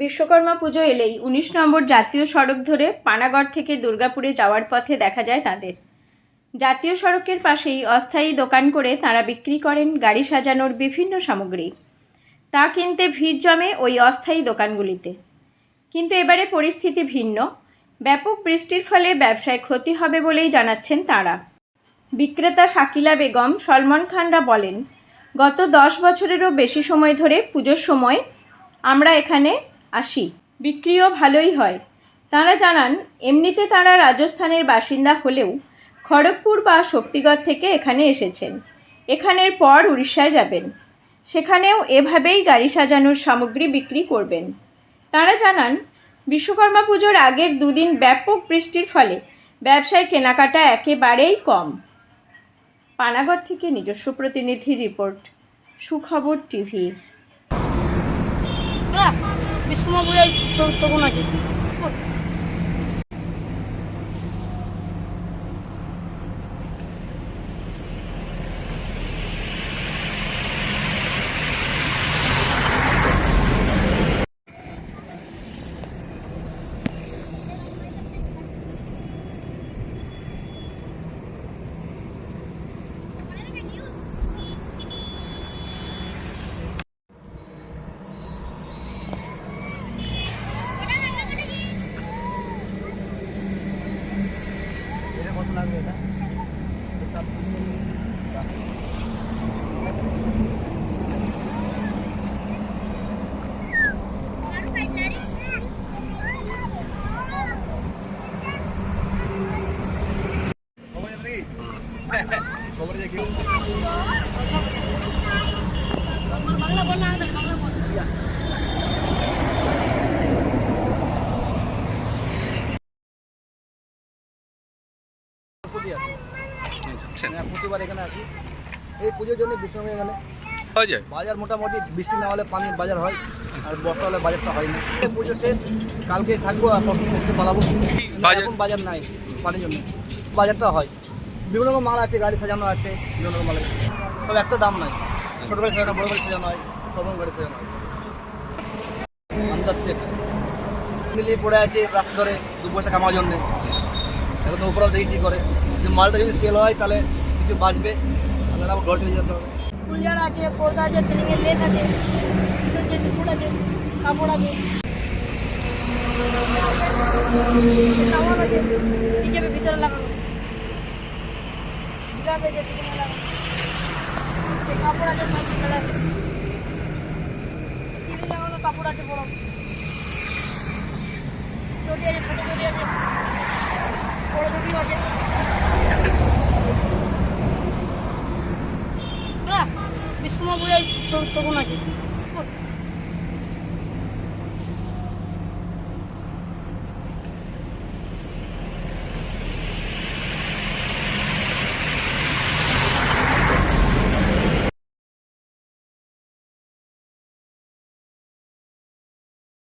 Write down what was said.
বিশ্বকর্মা পুজো এলেই উনিশ নম্বর জাতীয় সড়ক ধরে পানাগড় থেকে দুর্গাপুরে যাওয়ার পথে দেখা যায় তাদের। জাতীয় সড়কের পাশেই অস্থায়ী দোকান করে তারা বিক্রি করেন গাড়ি সাজানোর বিভিন্ন সামগ্রী। তা কিনতে ভিড় জমে ওই অস্থায়ী দোকানগুলিতে। কিন্তু এবারে পরিস্থিতি ভিন্ন। ব্যাপক বৃষ্টির ফলে ব্যবসায় ক্ষতি হবে বলেই জানাচ্ছেন তাঁরা। বিক্রেতা শাকিলা বেগম সলমন খানরা বলেন, গত দশ বছরেরও বেশি সময় ধরে পুজোর সময় আমরা এখানে আসি, বিক্রিও ভালোই হয়। তাঁরা জানান, এমনিতে তাঁরা রাজস্থানের বাসিন্দা হলেও খড়গপুর বা শক্তিগড় থেকে এখানে এসেছেন। এখানের পর উড়িষ্যায় যাবেন। সেখানেও এভাবেই গাড়ি সাজানোর সামগ্রী বিক্রি করবেন। তাঁরা জানান, বিশ্বকর্মা পুজোর আগের দুদিন ব্যাপক বৃষ্টির ফলে ব্যবসায় কেনাকাটা একেবারেই কম। পানাগড় থেকে নিজস্ব প্রতিনিধি রিপোর্ট, সুখবর টিভি। ビスクマぐらい取こなき。लागेल Ha ha. আসি হ্যাঁ, প্রতিবার এখানে আসি। এই পুজোর জন্য বিশ্রাম এখানে বাজার মোটামুটি বৃষ্টি না হলে পানির বাজার হয় আর বর্ষা হলে বাজারটা হয় না। পুজো শেষ কালকে থাকব আর পরশু পালাবো। বাজার- এখন বাজার? নাই পানির জন্য। বাজারটা হয়। বিভিন্ন রকম মাল আছে গাড়ি সাজানো আছে বিভিন্ন রকম মাল আছে। সব একটা দাম নাই। ছোট গাড়ি সাজানো বড় গাড়ি সাজানো হয় সব রকম গাড়ি সাজানো হয়। আন্দাজ সেট। মিলিয়ে পড়ে আছে রাস্তা ধরে দু পয়সা কামার জন্যে। এখন তো উপরাল দেখি কী করে? মালটা যদি সেল হয়, তাহলে কিছু বাঁচবে। তাহলে আমার ঘর চলে যেতে হবে। ফুলজার আছে, পর্দা আছে সিলিংয়ের লেস আছে যে টুকুর আছে, কাপড় আছে। কাপড় আছে ভিতরে লাগানো। কাপড় আছে লাগানো, কাপড় আছে, বড়। চটি আছে, ছোট চটি আছে, বড় চটিও আছে। না বিষ্ণুমা বুঝাই তখন আছে